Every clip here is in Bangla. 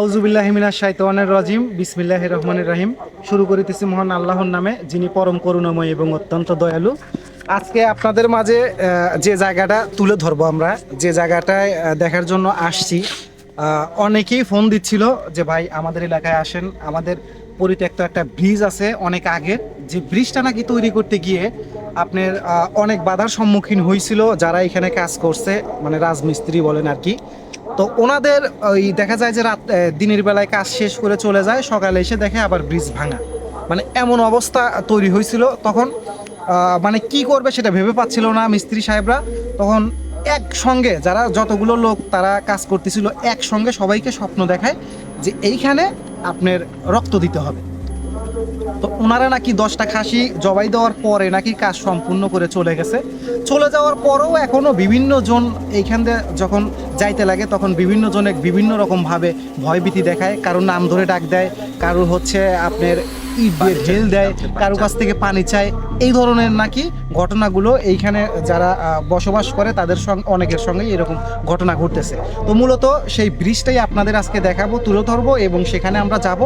আউজুবিল্লাহিমিনা শাইতানের রাজিম বিসমিল্লাহ রহমানের রাহিম। শুরু করিতেছি মহান আল্লাহর নামে, যিনি পরম করুণাময় এবং অত্যন্ত দয়ালু। আজকে আপনাদের মাঝে যে জায়গাটা তুলে ধরবো আমরা, যে জায়গাটায় দেখার জন্য আসছি। অনেকেই ফোন দিচ্ছিল যে, ভাই, আমাদের এলাকায় আসেন। আমাদের পরিত্যক্ত একটা ব্রিজ আছে অনেক আগের। যে ব্রিজটা নাকি তৈরি করতে গিয়ে আপনার অনেক বাধার সম্মুখীন হয়েছিল যারা এখানে কাজ করছে মানে রাজমিস্ত্রি বলেন আর কি। তো ওনাদের ওই দেখা যায় যে রাত দিনের বেলায় কাজ শেষ করে চলে যায়, সকালে এসে দেখে আবার ব্রিজ ভাঙা। মানে এমন অবস্থা তৈরি হয়েছিল তখন মানে কি করবে সেটা ভেবে পাচ্ছিল না মিস্ত্রি সাহেবরা। তখন একসঙ্গে যারা যতগুলো লোক তারা কাজ করতেছিল, একসঙ্গে সবাইকে স্বপ্ন দেখায় যে এইখানে আপনার রক্ত দিতে হবে। তো ওনারা নাকি দশটা খাসি জবাই দেওয়ার পরে নাকি কাজ সম্পূর্ণ করে চলে গেছে। চলে যাওয়ার পরেও এখনও বিভিন্ন জন এইখান দিয়ে যখন যাইতে লাগে তখন বিভিন্ন জনে বিভিন্ন রকমভাবে ভয়ভীতি দেখায়। কারোর নাম ধরে ডাক দেয় কারোর হচ্ছে আপনার ইট দিয়ে ঢেল দেয় কারও কাছ থেকে পানি চায়। এই ধরনের নাকি ঘটনাগুলো এইখানে যারা বসবাস করে তাদের সঙ্গে অনেকের সঙ্গেই এরকম ঘটনা ঘটতেছে। তো মূলত সেই ব্রিজটাই আপনাদের আজকে দেখাবো তুলে ধরবো এবং সেখানে আমরা যাব।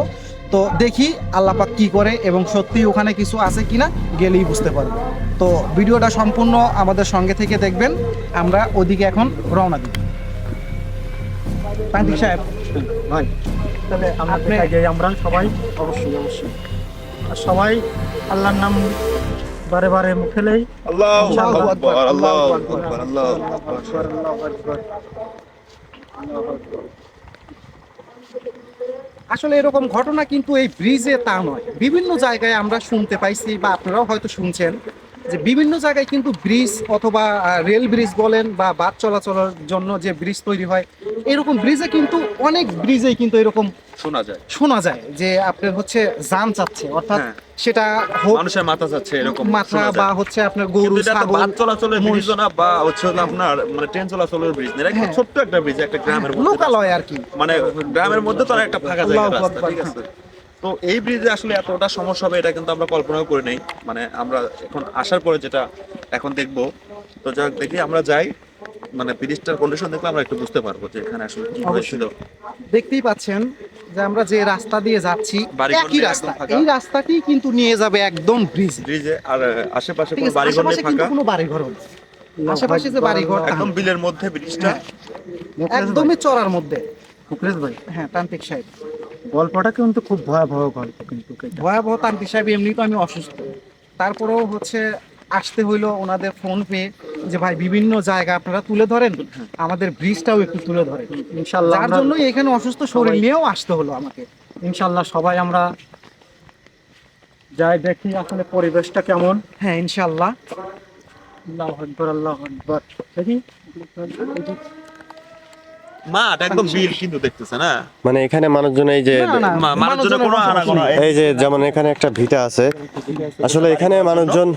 তো দেখি আল্লাপাক কি করে এবং সত্যি ওখানে কিছু আছে কিনা গেলেই বুঝতে পারব। তো ভিডিওটা সম্পূর্ণ আমাদের সঙ্গে থেকে দেখবেন। আমরা ওদিকে এখন রওনা দিব তান্ত্রিক সাহেব। ভাই তাহলে আমরা সবাই অবশ্যই অবশ্যই। আর সবাই আল্লাহর নাম বারে বারে মুখে নেই আল্লাহু আল্লাহু আকবার আকবার, আল্লাহু আল্লাহু আকবার আকবার, আল্লাহু আকবার আসলে এরকম ঘটনা কিন্তু এই ব্রিজে তা নয়। বিভিন্ন জায়গায় আমরা শুনতে পাইছি বা আপনারাও হয়তো শুনছেন যে বিভিন্ন জায়গায় কিন্তু ব্রিজ অথবা রেল ব্রিজ বলেন বা বাস চলাচলের জন্য যে ব্রিজ তৈরি হয় এরকম ব্রিজে কিন্তু অনেক ব্রিজেই কিন্তু এরকম শোনা যায়। শোনা যায় যে আপনার হচ্ছে জান চাচ্ছে অর্থাৎ হ্যাঁ। সেটা মানুষের মাথা যাচ্ছে এরকম মাথা বা হচ্ছে আপনার গরু ছাগল বাস চলাচলের ব্রিজ না বা হচ্ছে আপনার মানে ট্রেন চলাচলের ব্রিজ না এটা একটা হ্যাঁ। ছোট্ট একটা ব্রিজ একটা গ্রামের মধ্যে। লোকালয় আর কি। মানে গ্রামের মধ্যে তো একটা ফাঁকা জায়গা রাস্তা ঠিক আছে। তো এই ব্রিজে আসলে এতটা সমস্যা হবে এটা কিন্তু আমরা কল্পনাও করে নেই। মানে আমরা এখন আসার পরে যেটা এখন দেখব তো যাক দেখি আমরা যাই। মানে ব্রিজটার কন্ডিশন দেখলে আমরা একটু বুঝতে পারব যে এখানে আসলে কি হয়েছিল। দেখতেই পাচ্ছেন যে আমরা যে রাস্তা দিয়ে যাচ্ছি একই রাস্তা। এই রাস্তাটি কিন্তু নিয়ে যাবে একদম ব্রিজে। ব্রিজে আর আশেপাশে কোনো বাড়িঘর নেই ফাঁকা। কোনো বাড়িঘর নেই আশেপাশে যে বাড়িঘর একদম বিলের মধ্যে ব্রিজটা। একদমই চড়ার মধ্যে। ভাই। হ্যাঁ তান্ত্রিক সাহেব। গল্পটা কিন্তু খুব ভয়াবহ গল্প কিন্তু। ভয়াবহ তান্ত্রিক সাহেব এমনি তো আমি অসুস্থ। তারপরেও হচ্ছে আসতে হইল ওনাদের ফোন পেয়ে যে ভাই বিভিন্ন জায়গা আপনারা তুলে ধরেন। আমাদের ব্রিজটাও একটু তুলে ধরেন। ইনশাল্লাহ তার জন্যই এখানে অসুস্থ শরীর নিয়েও আসতে হলো আমাকে। ইনশাল্লাহ সবাই আমরা যাই দেখি আসলে পরিবেশটা কেমন। হ্যাঁ ইনশাল্লাহ। আল্লাহ আকবর আল্লাহ আকবর। দেখি। মাঠ একদম বিল কিন্তু দেখতেছে না? মানে এখানে মানুষজন এই যে না, না, মানুষজনের কোনো আনাগোনা এই যে যেমন এখানে একটা ভিটা আছে আসলে এখানে মানুষজন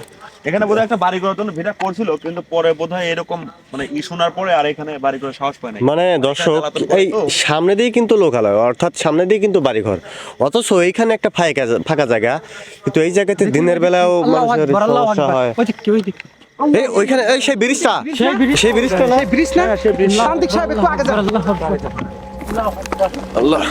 এখানে বোধহয় একটা বাড়ি করার জন্য ভিড়া করছিল কিন্তু পরে বোধহয় এরকম মানে ই শোনার পরে আর এখানে বাড়ি করে সাহস পায় নাই। মানে দর্শক এই সামনে দিয়ে কিন্তু লোকালয় অর্থাৎ সামনে দিয়ে কিন্তু বাড়িঘর। অথচ এইখানে একটা ফাঁকা ফাঁকা জায়গা কিন্তু এই জায়গাতে দিনের বেলাও মানুষের সমস্যা হয়। এই ওইখানে এই সেই ব্রিজটা। সেই ব্রিজটা? না? ব্রিজ না? তান্ত্রিক সাহেব একটু আগে যান। আল্লাহ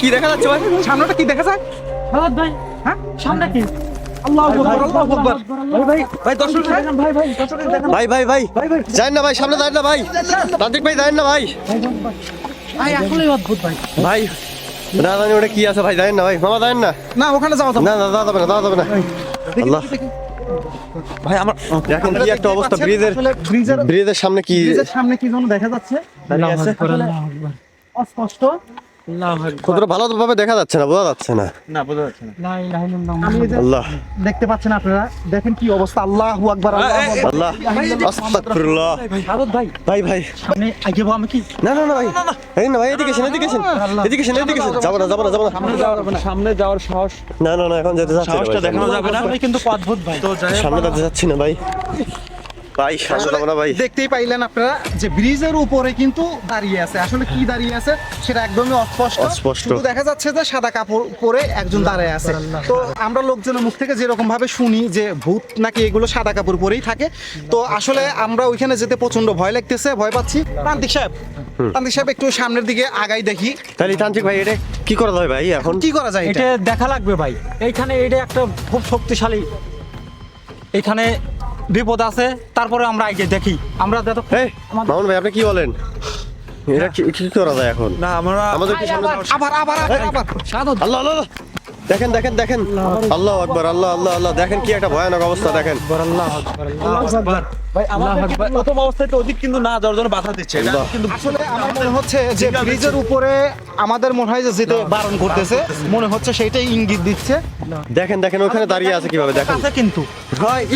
কি দেখা যাচ্ছে ভাই? সামনেটা কি দেখা যায়? ভাই। হ্যাঁ? সামনে কি? ভাই ভাই ভাই দর্শক ভাই ভাই ভাই ভাই ভাই। ভাই যাই না ভাই সামনে যাই না ভাই। তান্ত্রিক ভাই যাই না ভাই। ভাই আসলে অদ্ভুত ভাই। ভাই না জানি ওটা কি আছে ভাই জানেন না ভাই? মামা যাই না? না ওখানে যাওয়া যাবে না না যাওয়া যাবে না যাওয়া যাবে না আল্লাহ। ভাই আমার এখন কি একটা অবস্থা ব্রিজের ব্রিজের সামনে কি ব্রিজের সামনে কি যেন দেখা যাচ্ছে? দাঁড়িয়ে আছে। অস্পষ্ট। কতটা ভালো দেখা যাচ্ছে না বোঝা যাচ্ছে না। না বোঝা যাচ্ছে না। লা ইলাহা ইল্লাল্লাহ। আমি এই যে আল্লাহ দেখতে পাচ্ছেন আপনারা দেখেন কি অবস্থা আল্লাহু আকবার আল্লাহ আস্তাগফিরুল্লাহ। হালাত ভাই ভাই। ভাই সামনে আগে আমি কি? না না না ভাই। এই না ভাই এদিকে এসেন এদিকে এসেন এদিকে এসেন এদিকে এসেন। যাব না যাব না যাব না। সামনে যাওয়ার সাহস। না না না এখন যেতে যাচ্ছে সাহসটা দেখানো যাবে না। কিন্তু অদ্ভুত ভাই। তো সামনে যেতে যাচ্ছি না ভাই। ভাই যাব ভাই দেখতেই পাইলেন আপনারা যে ব্রিজের উপরে কিন্তু দাঁড়িয়ে আছে। আসলে কি দাঁড়িয়ে আছে সেটা একদমই অস্পষ্ট। অস্পষ্ট। শুধু দেখা যাচ্ছে যে সাদা কাপড় পরে একজন দাঁড়ায় আছে। তো আমরা লোকজনের মুখ থেকে যেরকম ভাবে শুনি যে ভূত নাকি এগুলো সাদা কাপড় পরেই থাকে। তো আসলে আমরা ওইখানে যেতে প্রচণ্ড ভয় লাগতেছে ভয় পাচ্ছি। তান্ত্রিক সাহেব তান্ত্রিক সাহেব একটু সামনের দিকে আগাই দেখি। তাহলে তান্ত্রিক ভাই এটা কি করা যায় ভাই এখন? কি করা যায় এটা? এটা দেখা লাগবে ভাই। এইখানে এটা একটা খুব শক্তিশালী এখানে বিপদ আছে তারপরে আমরা আগে দেখি। আমরা যত মামুন ভাই আপনি কি বলেন? এটা কি কি করা যায় এখন? না আমরা আমাদের কি সামনে আবার আবার আবার আবার আল্লাহ আল্লাহ আল্লাহ। দেখেন দেখেন দেখেন। আল্লাহ। আকবার আল্লাহ আল্লাহ আল্লাহ। দেখেন কি একটা ভয়ানক অবস্থা দেখেন। ভাই আমাদের প্রথম অবস্থায় তো ওদিক কিন্তু না যাওয়ার জন্য বাধা দিচ্ছে। কিন্তু আসলে আমার মনে হচ্ছে যে ব্রিজের উপরে আমাদের মনে হয় যে যেতে বারণ করতেছে। মনে হচ্ছে সেইটাই ইঙ্গিত দিচ্ছে। দেখেন দেখেন ওখানে দাঁড়িয়ে আছে কীভাবে দেখেন। আছে কিন্তু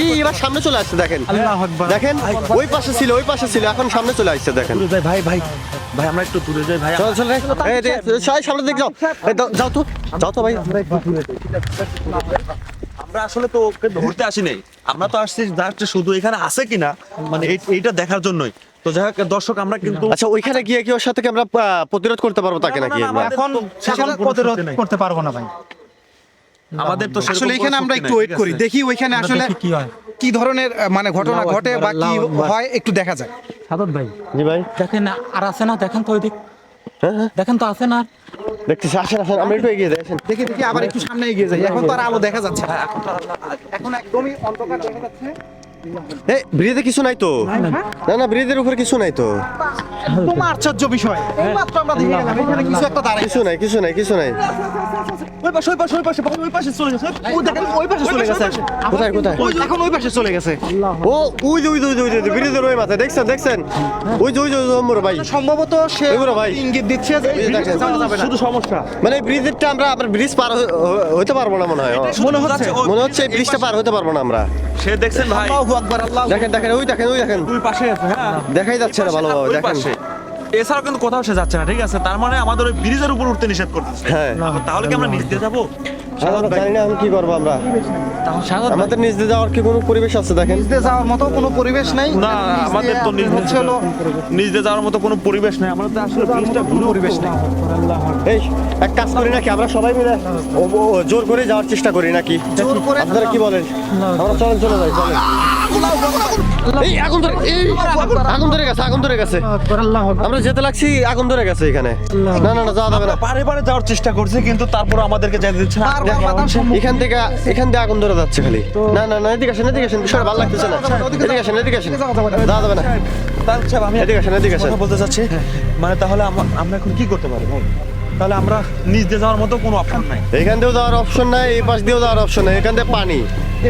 ই এবার সামনে চলে আসছে দেখেন। আল্লাহ আকবার। দেখেন ওই পাশে ছিল ওই পাশে ছিল এখন সামনে চলে আসছে দেখেন। ভাই ভাই ভাই ভাই আমরা একটু দূরে যাই ভাই। চল চল এই সবাই সামনে দিক যাও। যাও তো যাও তো ভাই। আমরা আসলে তো ওকে ধরতে আসি নাই। আমরা তো আসছি জাস্ট শুধু এখানে আছে কিনা মানে এইটা দেখার জন্যই। তো যাই হোক দর্শক আমরা কিন্তু আচ্ছা ওইখানে গিয়ে কি ওর সাথে আমরা প্রতিরোধ করতে পারব তাকে নাকি? এখন প্রতিরোধ করতে পারব না ভাই। আমাদের তো আসলে এখানে আমরা একটু ওয়েট করি দেখি ওইখানে আসলে কি হয়। কি ধরনের মানে ঘটনা ঘটে বা কি হয় একটু দেখা যায় সাদত ভাই জি ভাই। দেখেন না, আর আছে না? দেখেন তো ওই দিক হ্যাঁ হ্যাঁ। দেখেন তো আছে না? দেখতেছি আসেন আসেন আমরা একটু এগিয়ে যাই দেখি দেখি আবার একটু সামনে এগিয়ে যাই। এখন তো আর আলো দেখা যাচ্ছে না। এখন একদমই অন্ধকার দেখা যাচ্ছে। এই ব্রিজে কিছু নাই তো না না ব্রিজের উপর কিছু নাই তো একদম আশ্চর্য বিষয় এইমাত্র আমরা দেখে গেলাম এখানে কিছু একটা দাঁড়ায় কিছু নাই কিছু নাই কিছু নাই ওই পাশে ওই পাশে ওই পাশে ওই পাশে চলে গেছে ও দেখেন ওই পাশে চলে গেছে কোথায় কোথায় ওই এখন ওই পাশে চলে গেছে ও ওই যে ওই যে ওই যে ওই ব্রিজের ওই মাথায় দেখছেন দেখছেন ওই যে ওই যে ওমর ভাই সম্ভবত সে ভাই। ইঙ্গিত দিচ্ছে যে শুধু সমস্যা মানে ব্রিজেরটা আমরা আমরা ব্রিজ পার হই- হইতে পারব না মনে হয় মনে হচ্ছে মনে হচ্ছে এই ব্রিজটা পার হতে পারব না আমরা সে দেখছেন ভাই আকবার আল্লাহ দেখেন দেখেন ওই দেখেন ওই দেখেন। দুই পাশে আছে হ্যাঁ? দেখাই যাচ্ছে না ভালোভাবে ওই দেখেন। এছাড়াও কিন্তু কোথাও সে যাচ্ছে না ঠিক আছে? তার মানে আমাদের ওই ব্রিজের উপর উঠতে নিষেধ করতেছে। হ্যাঁ। তাহলে কি আমরা নিচ দিয়ে যাব? আমরা জানি না এখন কি করব আমরা। আমাদের নিজ যাওয়ার কি কোনো পরিবেশ আছে দেখেন? নিচে যাওয়ার মতো কোনো পরিবেশ নাই। না আমাদের তো নিজ হলো নিজ যাওয়ার মতো কোনো পরিবেশ নেই। আমাদের তো আসলে কোনো পরিবেশ নেই। এই এক কাজ করি নাকি? আমরা সবাই মিলে জোর করে যাওয়ার চেষ্টা করি নাকি? জোর করে আপনারা কি বলেন? আমরা চলেন চলে যাই চলেন। এই আগুন ধরে এই আগুন ধরে গেছে আগুন ধরে গেছে আকবার আল্লাহ আকবার। আমরা যেতে লাগছি আগুন ধরে গেছে এখানে। না না না যাওয়া যাবে না। পারে পারে যাওয়ার চেষ্টা করছি কিন্তু তারপর আমাদেরকে যেতে দিচ্ছে না। বারবার বাধার সম্মুখীন এখান থেকে এখান থেকে আগুন ধরে যাচ্ছে খালি। না না না এদিকে আসেন এদিকে আসেন বিষয়টা ভালো লাগতেছে না। এদিকে আসেন এদিকে আসেন। যাওয়া যাবে না। আমি এদিকে আসেন এদিকে আসেন। বলতে চাচ্ছি। মানে তাহলে আমরা এখন কি করতে পারি তাহলে আমরা নিচ দিয়ে যাওয়ার মতো কোনো অপশন নাই। এখান দিয়েও যাওয়ার অপশন নাই এই পাশ দিয়েও যাওয়ার অপশন নাই এখান দিয়ে পানি।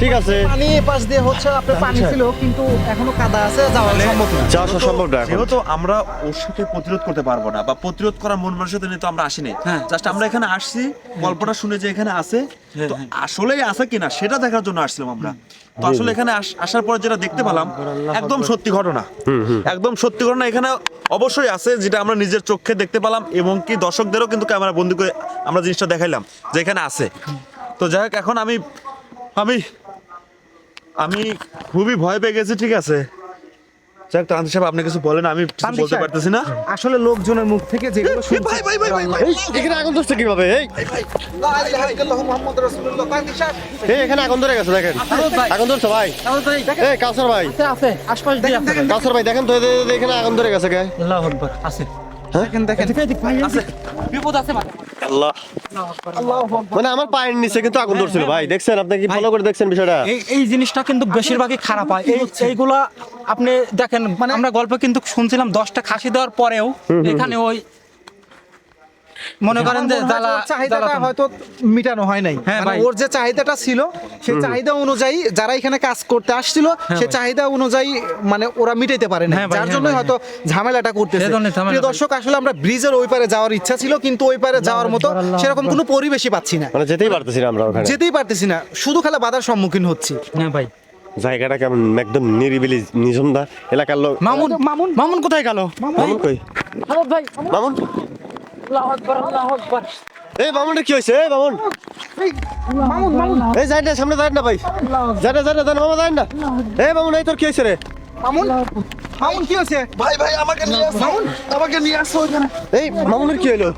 ঠিক আছে। পানি পাশ দিয়ে হচ্ছে আপনার পানি ছিল কিন্তু এখনও কাদা আছে যাওয়া সম্ভব না। যাওয়া সম্ভব না যেহেতু আমরা ওর সাথে প্রতিরোধ করতে পারব না বা প্রতিরোধ করার মন মানসিকতা নিয়ে তো আমরা আসিনি। জাস্ট আমরা এখানে আসছি গল্পটা শুনে যে এখানে আছে তো আসলেই আছে কিনা সেটা দেখার জন্য আসছিলাম আমরা। তো আসলে এখানে আসার পরে যেটা দেখতে পেলাম একদম সত্যি ঘটনা। একদম সত্যি ঘটনা এখানে অবশ্যই আছে যেটা আমরা নিজের চোখে দেখতে পেলাম এবং কি দর্শকদেরও কিন্তু ক্যামেরা বন্দি করে আমরা জিনিসটা দেখাইলাম যে এখানে আছে। তো যাই হোক এখন আমি আমি আমি খুবই ভয় পেয়ে গেছি ঠিক আছে। যাক তান্ত্রিক সাহেব আপনি কিছু বলেন আমি কিছু বলতে পারতেছি না। আসলে লোকজনের মুখ থেকে যেগুলো শুনছি ভাই ভাই ভাই ভাই এই এখানে আগুন ধরছে কীভাবে? এই। লা ইলাহা ইল্লাল্লাহু মুহাম্মাদুর রাসূলুল্লাহ তান্ত্রিক সাহেব, এই এখানে আগুন ধরে গেছে দেখেন। আগুন ধরছে ভাই। এই কাউসার ভাই। আছে আছে আশপাশ দিয়ে। কাউসার ভাই দেখেন তো এখানে আগুন ধরে গেছে কে? আল্লাহ আকবার আছে। দেখেন দেখেন। আছে। বিপদ আছে ভাই। আল্লাহ মানে আমার পায়ের নিচে কিন্তু আগুন ধরছিল ভাই। দেখছেন আপনি কি ফলো করে দেখছেন বিষয়টা? এই এই জিনিসটা কিন্তু বেশিরভাগই খারাপ হয়। এই এইগুলা আপনি দেখেন মানে আমরা গল্প কিন্তু শুনছিলাম দশটা খাসি দেওয়ার পরেও এখানে ওই মনে করেন যে জ্বালা চাহিদাটা হয়তো মিটানো হয় নাই। হ্যাঁ মানে ওর যে চাহিদাটা ছিল সেই চাহিদা অনুযায়ী যারা এখানে কাজ করতে আসছিল সেই চাহিদা অনুযায়ী মানে ওরা মিটাইতে পারে না হ্যাঁ যার হ্যাঁ জন্য হয়তো ঝামেলাটা করতেছে। প্রিয় দর্শক আসলে আমরা ব্রিজের ওই পারে যাওয়ার ইচ্ছা ছিল কিন্তু ওই পারে যাওয়ার মতো সেরকম কোনো পরিবেশই পাচ্ছি না। মানে যেতেই পারতেছি না আমরা ওখানে। যেতেই পারতেছি না। শুধু খেলা বাধার সম্মুখীন হচ্ছি। হ্যাঁ ভাই। জায়গাটা কেমন? একদম নিরিবিলি নিঝুমদা। এলাকার লোক মামুন মামুন। মামুন কোথায় গেল? মামুন কই? ভাই মামুন? এই মামুনটা কি হয়েছে? এই মামুন এই যাই না সামনে যাই না ভাই। যাই না যাই না মামা যাই না। এই মামুন এই তোর কি হয়েছে রে? মামুন মামুন কি হয়েছে? ভাই ভাই আমাকে নিয়ে আসো। আমাকে নিয়ে আসো ওখানে এই মামুনের কি হলো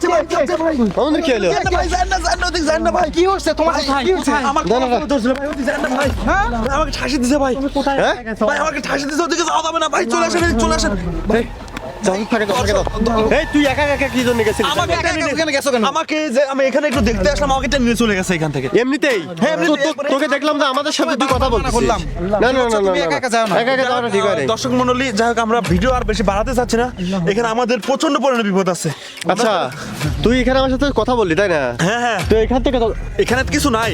মামুনের কি হলো ভাই না না ওদিকে না ভাই। কি হচ্ছে তোমার কি হচ্ছে আমার না, না, না। কথা ধরছিল ভাই ওদিকে যান না ভাই। হ্যাঁ? আমাকে ঠাসি দিছে ভাই। হ্যাঁ? ভাই আমাকে ঠাসি দিছে ওদিকে যাওয়া যাবে না ভাই। চলে আসেন চলে আসেন। এই, যাও, ফাঁকে দাও, ফাঁকে দাও। এই তুই একা একা কি জন্য গেছিলি আমাকে একা একা গেছো কেন? আমাকে যে আমি এখানে একটু দেখতে আসলাম আমাকে টেনে নিয়ে চলে গেছে এখান থেকে। এমনিতেই? হ্যাঁ, তোকে দেখলাম যে আমাদের সাথে তুই কথা বলছিস। করলাম। না না না না তুমি একা একা যাও না। একা একা যাওয়াটা ঠিক হয় দর্শক মন্ডলী যাই হোক আমরা ভিডিও আর বেশি বাড়াতে চাচ্ছি না। এখানে আমাদের প্রচণ্ড পরিমাণে বিপদ আছে। আচ্ছা তুই এখানে আমার সাথে কথা বললি তাই না? হ্যাঁ হ্যাঁ। তো এখান থেকে এখানে কিছু নাই।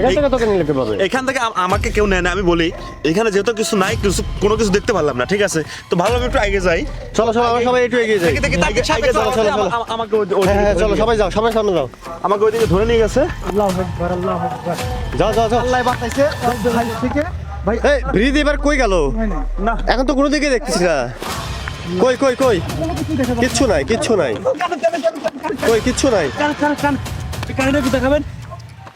এখান থেকে তোকে নিয়ে যেতে পারবে এখান থেকে আমাকে কেউ নেয় না আমি বলি এখানে যেহেতু কিছু নাই কিছু কোনো কিছু দেখতে পারলাম না ঠিক আছে? তো ভালো আমি একটু আগে যাই। চলো চলো আমরা সবাই একটু এগিয়ে যাই চলো, চলো, চলো। আমাকে হ্যাঁ হ্যাঁ চলো সবাই যাও সবাই সামনে যাও আমাকে ওইদিকে ধরে নিয়ে গেছে যাও যাও যাও আল্লাহ বাতাইছে ভাই থেকে ভাই এই ব্রিজ এবার কই গেল না এখন তো কোনো দিকে দেখতেছি না কই কই কই কিচ্ছু নাই কিচ্ছু নাই কই কিচ্ছু নাই দিকে দেখাবেন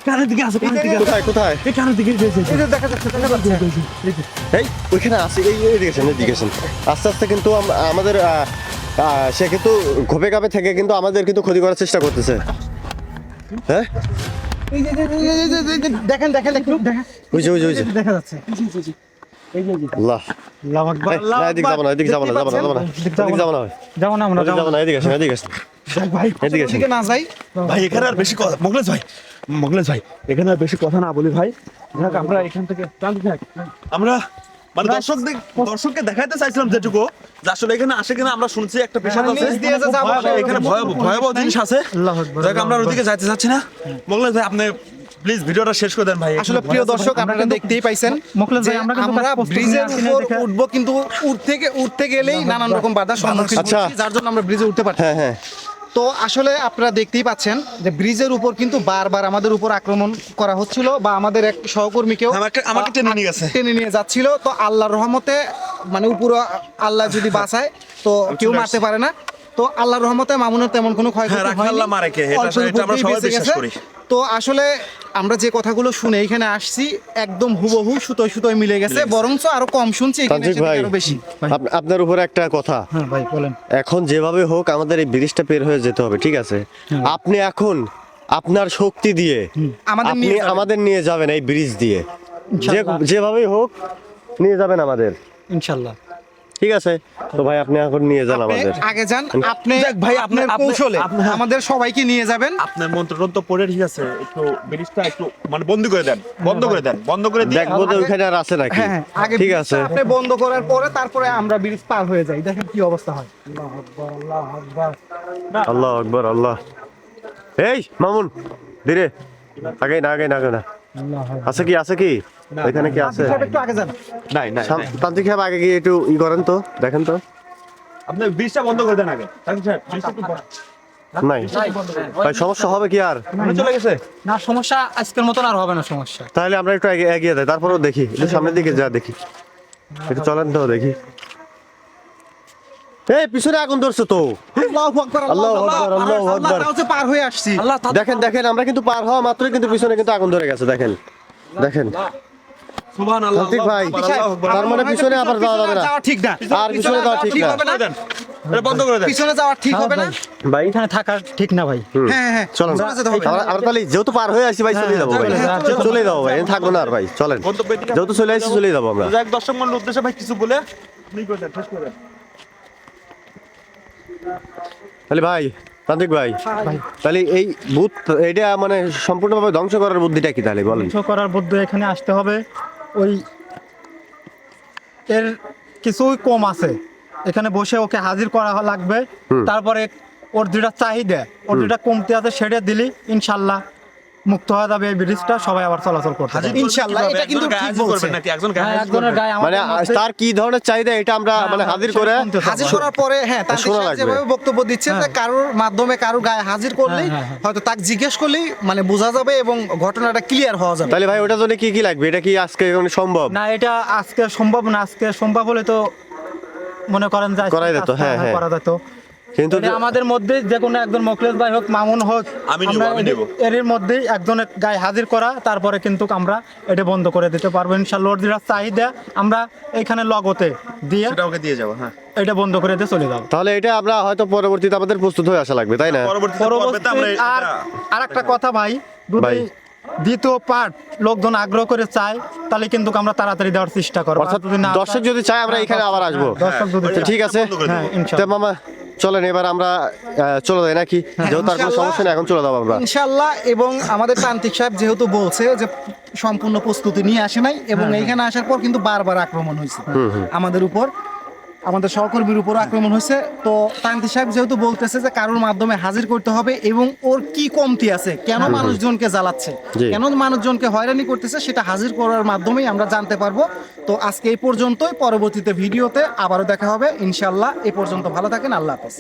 কানের দিকে আছে কানের দিকে কোথায় কোথায় এই কানের দিকে এই যে দেখা যাচ্ছে দেখা যাচ্ছে এই ওইখানে আছে এই এই দিকেছেন এই দিকেছেন আস্তে আস্তে কিন্তু আমাদের সে কিন্তু ঘোপে গাপে থেকে কিন্তু আমাদের কিন্তু ক্ষতি করার চেষ্টা করতেছে হ্যাঁ দেখেন দেখেন একটু দেখেন ওই যে ওই যে ওই যে দেখা যাচ্ছে না এদিকে যাব না এদিকে যাব না যাব না যাব না যাব না যাব না আমরা যাব না এদিকে আসেন এদিকে আসেন ভাই এদিকে না যাই। ভাই এখানে আর বেশি কথা মোগলেশ ভাই মোগলেশ ভাই এখানে আর বেশি কথা না বলি ভাই। যাক আমরা এখান থেকে আমরা মানে দর্শকদের দর্শককে দেখাইতে চাইছিলাম যেটুকু যে আসলে এখানে আসে কিনা আমরা শুনছি একটা পেশাদ আছে। নিচ দিয়ে যে যাব, ভয়াবহ- এখানে ভয়াবহ ভয়াবহ জিনিস আছে। যাক আমরা ওদিকে যাইতে চাচ্ছি না। মোগলেশ ভাই আপনি প্লিজ ভিডিওটা শেষ করে দেন ভাই আসলে প্রিয় দর্শক আপনারা দেখতেই পাইছেন যে আমরা কিন্তু আমরা ব্রিজের উপর উঠবো কিন্তু উঠতে উঠতে গেলেই নানান রকম বাধার সম্মুখীন আচ্ছা। হচ্ছি, যার জন্য আমরা ব্রিজে উঠতে পারছি হ্যাঁ হ্যাঁ। তো আসলে আপনারা দেখতেই পাচ্ছেন যে ব্রিজের উপর কিন্তু বারবার আমাদের উপর আক্রমণ করা হচ্ছিল বা আমাদের এক সহকর্মীকেও আমাকে- টেনে নিয়ে গেছে। টেনে নিয়ে যাচ্ছিল। তো আল্লাহর রহমতে মানে উপর আল্লাহ যদি বাঁচায় তো কেউ মারতে পারে না। তো আল্লাহর রহমতে মামুনের তেমন কোনো ক্ষয়ক্ষতি হ্যাঁ, হয়নি। মারে কে, এটা- আমরা সবাই বিশ্বাস করি। তো আসলে আমরা যে কথাগুলো শুনে এখানে আসছি একদম হুবহু সুতোয় সুতোয় মিলে গেছে বরঞ্চ আরও কম শুনছি আরও বেশি। আপ- আপনার উপরে একটা কথা। হ্যাঁ ভাই বলেন। এখন যেভাবে হোক আমাদের এই ব্রিজটা পের হয়ে যেতে হবে ঠিক আছে? আপনি এখন আপনার শক্তি দিয়ে আমাদের আপনি নিয়ে যাবেন। আমাদের নিয়ে যাবেন এই ব্রিজ দিয়ে। যেভাবেই হোক নিয়ে যাবেন আমাদের। ইনশাল্লাহ। ঠিক আছে? তো ভাই আপনি এখন নিয়ে যান আমাদের। আগে যান আপনি ভাই, আপনি- আপনার কৌশলে হ্যাঁ। আমাদের সবাইকে নিয়ে যাবেন। আপনার মন্ত্র টন্ত্র পড়ে ঠিক আছে একটু ব্রিজটা একটু মানে বন্ধ করে দেন বন্ধ করে দেন বন্ধ করে দিয়ে দেখব যে ওইখানে আর আছে নাকি? হ্যাঁ হ্যাঁ, আগে ঠিক আছে। আপনি বন্ধ করার পরে তারপরে আমরা ব্রিজ পার হয়ে যাই। দেখেন কি অবস্থা হয়। আল্লাহ আকবর আল্লাহ এই মামুন ধীরে। আগে না আগে না আগে না। আছে কি আছে কি? ওইখানে কি আছে? একটু আগে যান। নাই নাই তান্ত্রিক সাহেব আগে গিয়ে একটু ই করেন তো দেখেন তো। আপনি বন্ধ করে দেন আগে। স্যার ব্রিজটা একটু নাই। ভাই সমস্যা হবে কি আর? চলে গেছে। না সমস্যা আজকের মতন আর হবে না সমস্যা। তাহলে আমরা একটু এগিয়ে এগিয়ে যাই তারপরেও দেখি। একটু সামনের দিকে যা দেখি। একটু চলেন তো দেখি। এই পিছনে আগুন ধরছে তো। আল্লাহু আকবার আল্লাহু আকবার, আল্লাহু আল্লাহ আকবার। তাও যে পার হয়ে আসছি। দেখেন দেখেন আমরা কিন্তু পার হওয়া মাত্রই কিন্তু পিছনে কিন্তু আগুন ধরে গেছে দেখেন। দেখেন। সুবহানাল্লাহ ভাই তার মানে পিছনে আবার যাওয়া যাবে না। ঠিক না। আর পিছনে যাওয়া ঠিক না। হবে না। দেন এটা বন্ধ করে দেন। পিছনে যাওয়া ঠিক হবে না? ভাই। এখানে থাকা ঠিক না ভাই। হ্যাঁ হ্যাঁ। চলেন। চলে যেতে হবে। আমরা আমরা তাহলে যেহেতু পার হয়ে আসি ভাই চলে যাব ভাই। হ্যাঁ, চলে যাব। ভাই থাকব না আর ভাই চলেন। যেহেতু চলে আসছি চলে যাব আমরা। দর্শক মন্ডল উদ্দেশ্যে ভাই কিছু বলে তাহলে ভাই তান্ত্রিক ভাই তাহলে এই বুথ এটা মানে সম্পূর্ণভাবে ধ্বংস করার বুদ্ধিটা কি তাহলে বলেন? ধ্বংস করার বদ্ধ এখানে আসতে হবে। ওই এর কিছুই কম আছে। এখানে বসে ওকে হাজির করা লাগবে। তারপরে ওর যেটা চাহিদা ওর যেটা কমতি আছে সেটা দিলি ইনশাল্লাহ। মুক্ত হয়ে যাবে এই ব্রিজটা সবাই আবার চলাচল করতে পারবে। ইনশাআল্লাহ, এটা কিন্তু ঠিক বলছে। নাকি? একজন গায়ে হ্যাঁ, একজনের গায়ে মানে তার কি ধরনের চাহিদা এটা আমরা মানে হাজির করে হাজির করার পরে হ্যাঁ তার সাথে যেভাবে বক্তব্য দিচ্ছেন যে কারোর মাধ্যমে কারোর গায়ে হাজির করলেই হ্যাঁ, হ্যাঁ, হয়তো তাকে জিজ্ঞেস করলেই মানে বোঝা যাবে এবং ঘটনাটা ক্লিয়ার হওয়া যাবে। তাহলে ভাই ওটার জন্য কি কি লাগবে? এটা কি আজকে সম্ভব? না এটা আজকে সম্ভব না আজকে সম্ভব হলে তো মনে করেন যে আজকে করাই যেত, হ্যাঁ, হ্যাঁ। করা যেত। কিন্তু আমাদের মধ্যে যে কোনো একজন মোখলেস ভাই হোক মামুন হোক আমি নিবো, আমি এর- এর মধ্যেই একজনের গায়ে হাজির করা তারপরে কিন্তু আমরা এটা বন্ধ করে দিতে পারব। ইনশাল্লাহ ওর যেটা চাহিদা আমরা এখানে লগতে দিয়ে সেটা ওকে দিয়ে যাব হ্যাঁ। এটা বন্ধ করে দিয়ে চলে যাব। তাহলে এটা আমরা হয়তো পরবর্তীতে আমাদের প্রস্তুত হয়ে আসা লাগবে তাই না? পরবর্তীতে আমরা পরবর্তী আর একটা কথা ভাই ভাই। দ্বিতীয় পার্ট লোকজন আগ্রহ করে চায় তাহলে কিন্তু আমরা তাড়াতাড়ি দেওয়ার চেষ্টা করব। অর্থাৎ দর্শক যদি চায় আমরা এখানে আবার আসব। দর্শক যদি ঠিক আছে। হ্যাঁ মামা চলেন এবার আমরা চলে যাই নাকি? যেহেতু তার কোনো সমস্যা নেই এখন চলে যাব আমরা। ইনশাল্লাহ এবং আমাদের প্রান্তিক সাহেব যেহেতু বলছে যে সম্পূর্ণ প্রস্তুতি নিয়ে আসে নাই এবং এইখানে আসার পর কিন্তু বারবার আক্রমণ হয়েছে আমাদের উপর। আমাদের সহকর্মীর উপর আক্রমণ হয়েছে। তো তান্তি সাহেব যেহেতু বলতেছে যে কারোর মাধ্যমে হাজির করতে হবে এবং ওর কি কমতি আছে কেন মানুষজনকে জ্বালাচ্ছে। কেন মানুষজনকে হয়রানি করতেছে সেটা হাজির করার মাধ্যমেই আমরা জানতে পারব। তো আজকে এই পর্যন্তই পরবর্তীতে ভিডিওতে আবারও দেখা হবে। ইনশাল্লাহ এ পর্যন্ত ভালো থাকেন আল্লাহ হাফেজ।